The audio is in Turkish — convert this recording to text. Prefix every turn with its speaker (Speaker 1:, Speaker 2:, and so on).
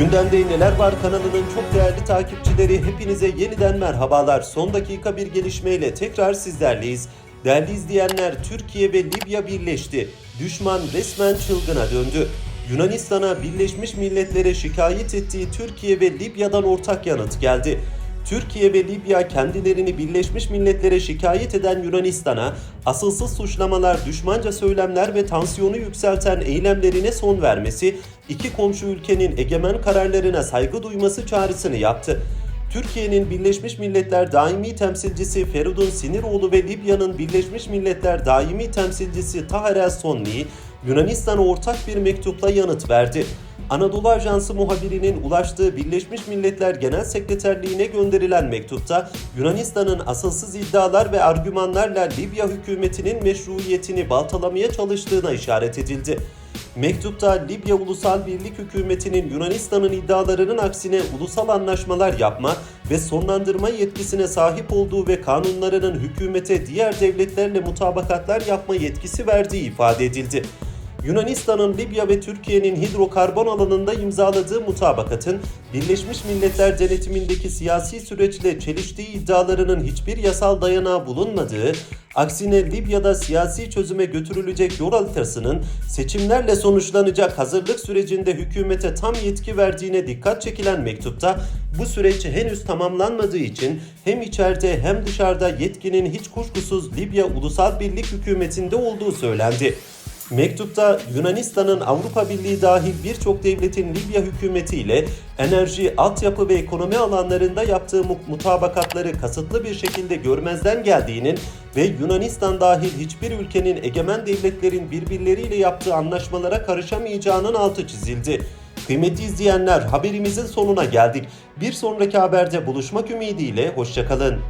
Speaker 1: Gündemde Neler Var kanalının çok değerli takipçileri hepinize yeniden merhabalar. Son dakika bir gelişmeyle tekrar sizlerleyiz. Değerli izleyenler Türkiye ve Libya birleşti. Düşman resmen çılgına döndü. Yunanistan'a Birleşmiş Milletler'e şikayet ettiği Türkiye ve Libya'dan ortak yanıt geldi. Türkiye ve Libya kendilerini Birleşmiş Milletler'e şikayet eden Yunanistan'a asılsız suçlamalar, düşmanca söylemler ve tansiyonu yükselten eylemlerine son vermesi, iki komşu ülkenin egemen kararlarına saygı duyması çağrısını yaptı. Türkiye'nin Birleşmiş Milletler Daimi Temsilcisi Feridun Siniroğlu ve Libya'nın Birleşmiş Milletler Daimi Temsilcisi Taher El Sonni, Yunanistan'a ortak bir mektupla yanıt verdi. Anadolu Ajansı muhabirinin ulaştığı Birleşmiş Milletler Genel Sekreterliğine gönderilen mektupta Yunanistan'ın asılsız iddialar ve argümanlarla Libya hükümetinin meşruiyetini baltalamaya çalıştığına işaret edildi. Mektupta Libya Ulusal Birlik Hükümeti'nin Yunanistan'ın iddialarının aksine ulusal anlaşmalar yapma ve sonlandırma yetkisine sahip olduğu ve kanunlarının hükümete diğer devletlerle mutabakatlar yapma yetkisi verdiği ifade edildi. Yunanistan'ın Libya ve Türkiye'nin hidrokarbon alanında imzaladığı mutabakatın Birleşmiş Milletler denetimindeki siyasi süreçle çeliştiği iddialarının hiçbir yasal dayanağı bulunmadığı, aksine Libya'da siyasi çözüme götürülecek yol haritasının seçimlerle sonuçlanacak hazırlık sürecinde hükümete tam yetki verdiğine dikkat çekilen mektupta bu süreç henüz tamamlanmadığı için hem içeride hem dışarıda yetkinin hiç kuşkusuz Libya Ulusal Birlik Hükümeti'nde olduğu söylendi. Mektupta Yunanistan'ın Avrupa Birliği dahil birçok devletin Libya hükümetiyle enerji, altyapı ve ekonomi alanlarında yaptığı mu- mutabakatları kasıtlı bir şekilde görmezden geldiğinin ve Yunanistan dahil hiçbir ülkenin egemen devletlerin birbirleriyle yaptığı anlaşmalara karışamayacağının altı çizildi. Kıymetli izleyenler haberimizin sonuna geldik. Bir sonraki haberde buluşmak ümidiyle hoşçakalın.